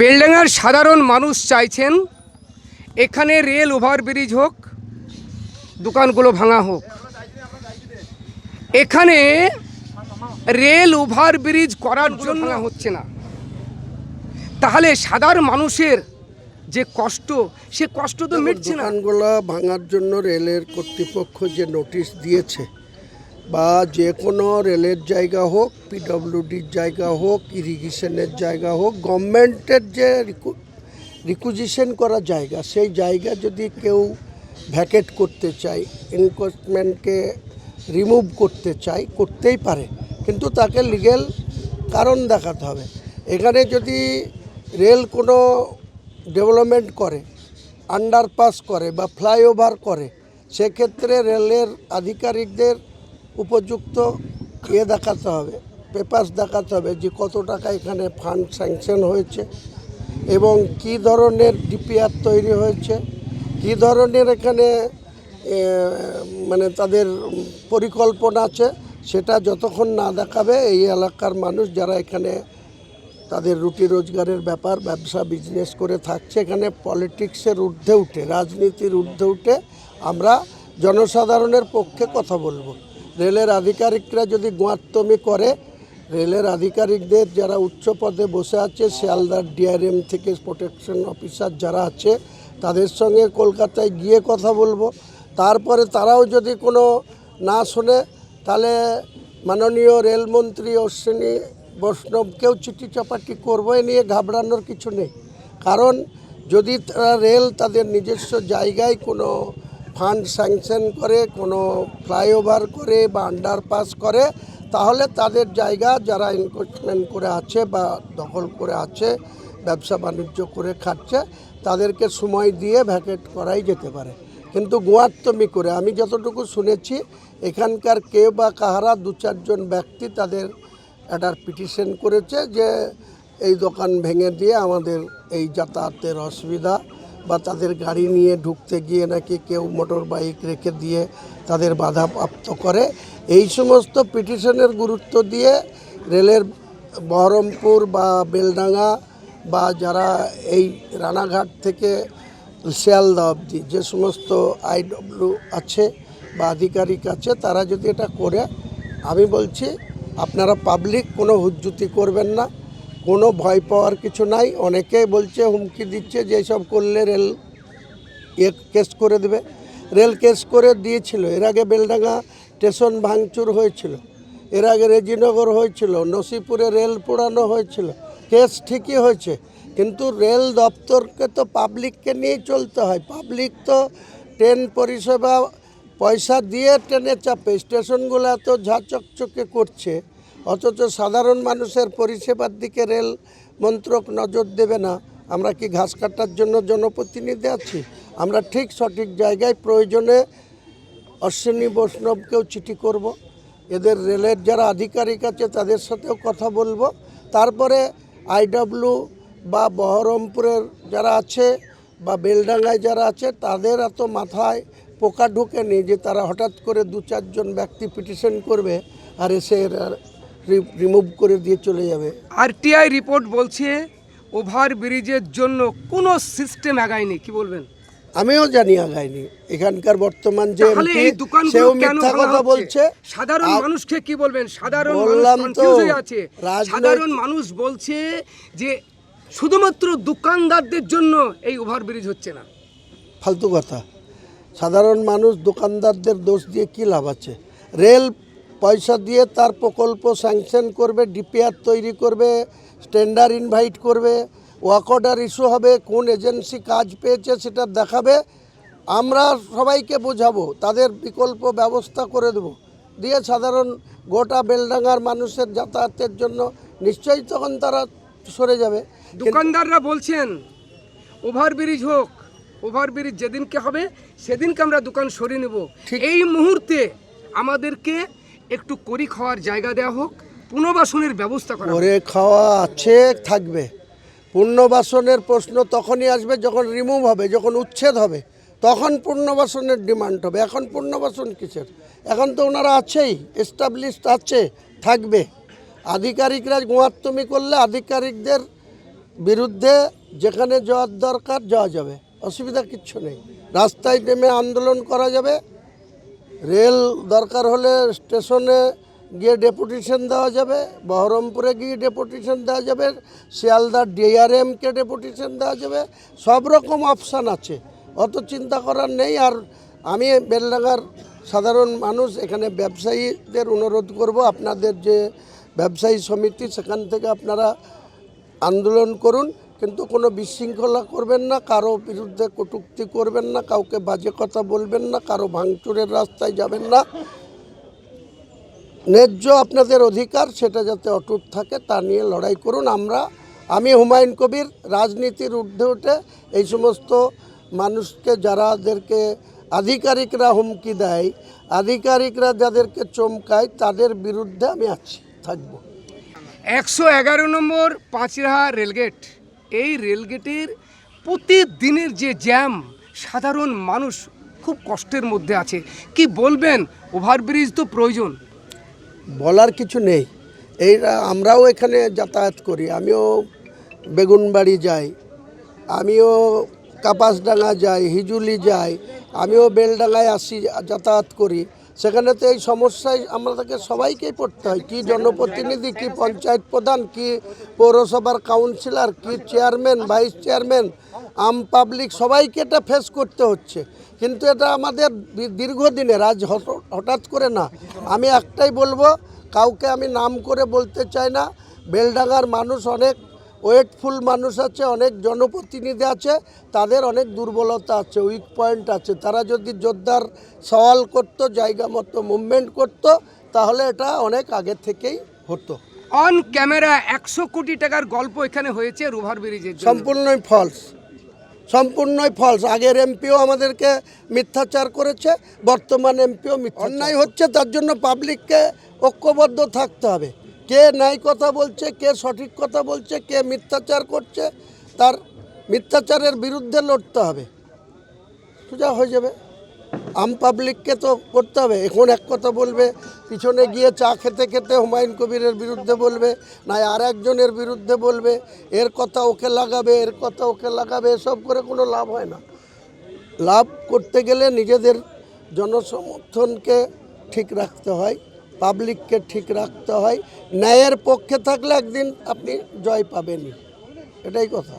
বেলডাঙ্গার সাধারণ মানুষ চাইছেন এখানে রেল ওভারব্রিজ হোক দোকানগুলো ভাঙা হোক। এখানে রেল ওভারব্রিজ করার জন্য হচ্ছে না। তাহলে সাধারণ মানুষের যে কষ্ট সে কষ্ট তো মিটছে না। দোকানগুলো ভাঙার জন্য রেলের কর্তৃপক্ষ যে নোটিশ দিয়েছে বা যে কোনো রেলের জায়গা হোক, পিডব্লিউডির জায়গা হোক, ইরিগেশনের জায়গা হোক, গভর্নমেন্টের যে রিকুজিশন করা জায়গা, সেই জায়গা যদি কেউ ভ্যাকেট করতে চায় এনকোর্সমেন্টকে রিমুভ করতে চায়, করতেই পারে। কিন্তু তাকে লিগেল কারণ দেখাতে হবে। এখানে যদি রেল কোনো ডেভেলপমেন্ট করে আন্ডারপাস করে বা ফ্লাইওভার করে, সেক্ষেত্রে রেলের আধিকারিকদের উপযুক্ত ইয়ে দেখাতে হবে পেপার্স দেখাতে হবে যে কত টাকা এখানে ফান্ড স্যাংশন হয়েছে এবং কি ধরনের ডিপিআর তৈরি হয়েছে, কি ধরনের এখানে মানে তাদের পরিকল্পনা আছে, সেটা যতক্ষণ না দেখাবে এই এলাকার মানুষ যারা এখানে তাদের রুটি রোজগারের ব্যাপার, ব্যবসা বিজনেস করে থাকছে, এখানে পলিটিক্সের ঊর্ধ্বে উঠে, রাজনীতির ঊর্ধ্বে উঠে আমরা জনসাধারণের পক্ষে কথা বলব। রেলের আধিকারিকরা যদি গোয়াত্তমি করে, রেলের আধিকারিকদের যারা উচ্চ পদে বসে আছে, শিয়ালদার ডিআরএম থেকে প্রোটেকশন অফিসার যারা আছে, তাদের সঙ্গে কলকাতায় গিয়ে কথা বলব। তারপরে তারাও যদি কোনো না শোনে, তাহলে মাননীয় রেলমন্ত্রী অশ্বিনী বৈষ্ণবকেও চিঠি চাপাটি করব। এ নিয়ে ঘাবড়ানোর কিছু নেই। কারণ যদি তারা রেল তাদের নিজস্ব জায়গায় কোনো ফান্ড স্যাংশন করে, কোনো ফ্লাইওভার করে বা আন্ডারপাস করে, তাহলে তাদের জায়গা যারা এনক্রোচমেন্ট করে আছে বা দখল করে আছে, ব্যবসা বাণিজ্য করে খাচ্ছে তাদেরকে সময় দিয়ে ভ্যাকেট করাই যেতে পারে। কিন্তু গোয়াত্তমি করে, আমি যতটুকু শুনেছি, এখানকার কেউ বা কাহারা দু চারজন ব্যক্তি তাদের একটা পিটিশন করেছে যে, এই দোকান ভেঙে দিয়ে আমাদের এই যাতায়াতের অসুবিধা বা তাদের গাড়ি নিয়ে ঢুকতে গিয়ে নাকি কেউ মোটর বাইক রেখে দিয়ে তাদের বাধাপ্রাপ্ত করে। এই সমস্ত পিটিশনের গুরুত্ব দিয়ে রেলের বহরমপুর বা বেলডাঙ্গা বা যারা এই রানাঘাট থেকে শিয়ালদা অবধি যে সমস্ত আইডব্লিউ আছে বা আধিকারিক আছে, তারা যদি এটা করে, আমি বলছি আপনারা পাবলিক কোনো হুজ্জুতি করবেন না। কোনো ভয় পাওয়ার কিছু নাই। অনেকেই বলছে, হুমকি দিচ্ছে যে সব করলে রেল ইয়ে কেস করে দেবে। রেল কেস করে দিয়েছিল। এর আগে বেলডাঙ্গা স্টেশন ভাঙচুর হয়েছিল। এর আগে রেজিনগর হয়েছিল, নসিপুরে রেল পোড়ানো হয়েছিল। কেস ঠিকই হয়েছে, কিন্তু রেল দপ্তরকে তো পাবলিককে নিয়েই চলতে হয়। পাবলিক তো ট্রেন পরিষেবা, পয়সা দিয়ে ট্রেনে চাপে। স্টেশনগুলো এত ঝাঁচকচকে করছে অথচ সাধারণ মানুষের পরিষেবার দিকে রেল মন্ত্রক নজর দেবে না। আমরা কি ঘাস কাটার জন্য জনপ্রতিনিধি আছি? আমরা ঠিক সঠিক জায়গায় প্রয়োজনে অশ্বিনী বৈষ্ণবকেও চিঠি করব। এদের রেলের যারা আধিকারিক আছে তাদের সাথেও কথা বলব। তারপরে আইডব্লিউ বা বহরমপুরের যারা আছে বা বেলডাঙ্গায় যারা আছে তাদের এত মাথায় পোকা ঢুকেনি যে তারা হঠাৎ করে দু চারজন ব্যক্তি পিটিশন করবে আর এসে রিমুভ করে দিয়ে চলে যাবে। আরটিআই রিপোর্ট বলছে ওভার ব্রিজের জন্য কোনো সিস্টেম আগায়নি কি বলবেন? আমিও জানি আগায়নি। এখানকার বর্তমান যে সেও মিথ্যা কথা বলছে। সাধারণ মানুষকে কি বলবেন? সাধারণ আছে। সাধারণ মানুষ বলছে যে শুধুমাত্র দোকানদারদের জন্য এই ওভারব্রিজ হচ্ছে না। ফালতু কথা। সাধারণ মানুষ দোকানদারদের দোষ দিয়ে কী লাভ আছে? রেল পয়সা দিয়ে তার প্রকল্প স্যাংশন করবে ডিপিআর তৈরি করবে স্ট্যান্ডার ইনভাইট করবে ওয়াক অর্ডার ইস্যু হবে কোন এজেন্সি কাজ পেয়েছে সেটা দেখাবে আমরা সবাইকে বোঝাবো তাদের বিকল্প ব্যবস্থা করে দেবো। দিয়ে সাধারণ গোটা বেলডাঙ্গার মানুষের যাতায়াতের জন্য নিশ্চয়ই তখন তারা সরে যাবে। দোকানদাররা বলছেন ওভারব্রিজ হোক ওভারব্রিজ যেদিনকে হবে সেদিনকে আমরা দোকান সরিয়ে নেব। ঠিক। এই মুহূর্তে আমাদেরকে একটু করি খাওয়ার জায়গা দেওয়া হোক, পুনর্বাসনের ব্যবস্থা করা খাওয়া আছে, থাকবে। পুনর্বাসনের প্রশ্ন তখনই আসবে যখন রিমুভ হবে, যখন উচ্ছেদ হবে। তখন পুনর্বাসনের ডিমান্ড হবে। এখন পুনর্বাসন কিসের? এখন তো ওনারা আছেই এস্টাবলিশড আছে, থাকবে। আধিকারিকরা গোয়াত্তমি করলে আধিকারিকদের বিরুদ্ধে যেখানে যাওয়ার দরকার যাওয়া যাবে। অসুবিধা কিচ্ছু নেই। রাস্তায় নেমে আন্দোলন করা যাবে। রেল দরকার হলে স্টেশনে গিয়ে ডেপুটেশন দেওয়া যাবে, বহরমপুরে গিয়ে ডেপুটেশন দেওয়া যাবে, শিয়ালদা ডিআরএমকে ডেপুটেশন দেওয়া যাবে, সব রকম অপশান আছে। অত চিন্তা করার নেই, আর আমি বেলডাঙ্গার সাধারণ মানুষ, এখানে ব্যবসায়ীদের অনুরোধ করব, আপনাদের যে ব্যবসায়ী সমিতি, সেখান থেকে আপনারা আন্দোলন করুন। কিন্তু কোনো বিশৃঙ্খলা করবেন না, কারও বিরুদ্ধে কটূক্তি করবেন না, কাউকে বাজে কথা বলবেন না, কারও ভাঙচুরের রাস্তায় যাবেন না। ন্যায্য আপনাদের অধিকার, সেটা যাতে অটুট থাকে, তা নিয়ে লড়াই করুন। আমরা, আমি হুমায়ুন কবির, রাজনীতির ঊর্ধ্বে উঠে এই সমস্ত মানুষকে, যারাদেরকে আধিকারিকরা হুমকি দেয়, আধিকারিকরা যাদেরকে চমকায়, তাদের বিরুদ্ধে আমি আছি, থাকব। একশো এগারো নম্বর পাঁচরাহা রেলগেট। এই রেলগেটের প্রতিদিনের যে জ্যাম, সাধারণ মানুষ খুব কষ্টের মধ্যে আছে। কি বলবেন? ওভারব্রিজ তো প্রয়োজন। বলার কিছু নেই। এইটা আমরাও এখানে যাতায়াত করি। আমিও বেগুনবাড়ি যাই। আমিও কাপাসডাঙ্গা যাই, হিজুলি যাই। আমিও বেলডাঙ্গায় আসি, যাতায়াত করি। সেখানে তো এই সমস্যায় আমাদেরকে সবাইকেই পড়তে হয়। কি জনপ্রতিনিধি, কি পঞ্চায়েত প্রধান, কি পৌরসভার কাউন্সিলর, কি চেয়ারম্যান, ভাইস চেয়ারম্যান, আম পাবলিক, সবাইকে এটা ফেস করতে হচ্ছে। কিন্তু এটা আমাদের দীর্ঘদিনের, আজ হঠ- হঠাৎ করে না। আমি একটাই বলব, কাউকে আমি নাম করে বলতে চাই না। বেলডাঙ্গার মানুষ অনেক ওয়েটফুল মানুষ আছে অনেক জনপ্রতিনিধি আছে তাদের অনেক দুর্বলতা আছে উইক পয়েন্ট আছে। তারা যদি জোরদার সওয়াল করতো জায়গা মতো মুভমেন্ট করতো তাহলে এটা অনেক আগে থেকেই হতো। অন ক্যামেরা একশো কোটি টাকার গল্প এখানে হয়েছে ওভারব্রিজের জন্য। সম্পূর্ণই ফলস সম্পূর্ণই ফলস আগের এমপিও আমাদেরকে মিথ্যাচার করেছে বর্তমান এমপিও অন্যায় হচ্ছে তার জন্য পাবলিককে ঐক্যবদ্ধ থাকতে হবে। কে ন্যায় কথা বলছে, কে সঠিক কথা বলছে, কে মিথ্যাচার করছে, তার মিথ্যাচারের বিরুদ্ধে লড়তে হবে। সোজা হয়ে যাবে। আম পাবলিককে তো করতে হবে। এখন এক কথা বলবে, পিছনে গিয়ে চা খেতে খেতে হুমায়ুন কবিরের বিরুদ্ধে বলবে না আর একজনের বিরুদ্ধে বলবে, এর কথা ওকে লাগাবে, এর কথা ওকে লাগাবে, এসব করে কোনো লাভ হয় না। লাভ করতে গেলে নিজেদের জনসমর্থনকে ঠিক রাখতে হয়। পাবলিককে ঠিক রাখতে হয়। ন্যায়ের পক্ষে থাকলে একদিন আপনি জয় পাবেনই। এটাই কথা।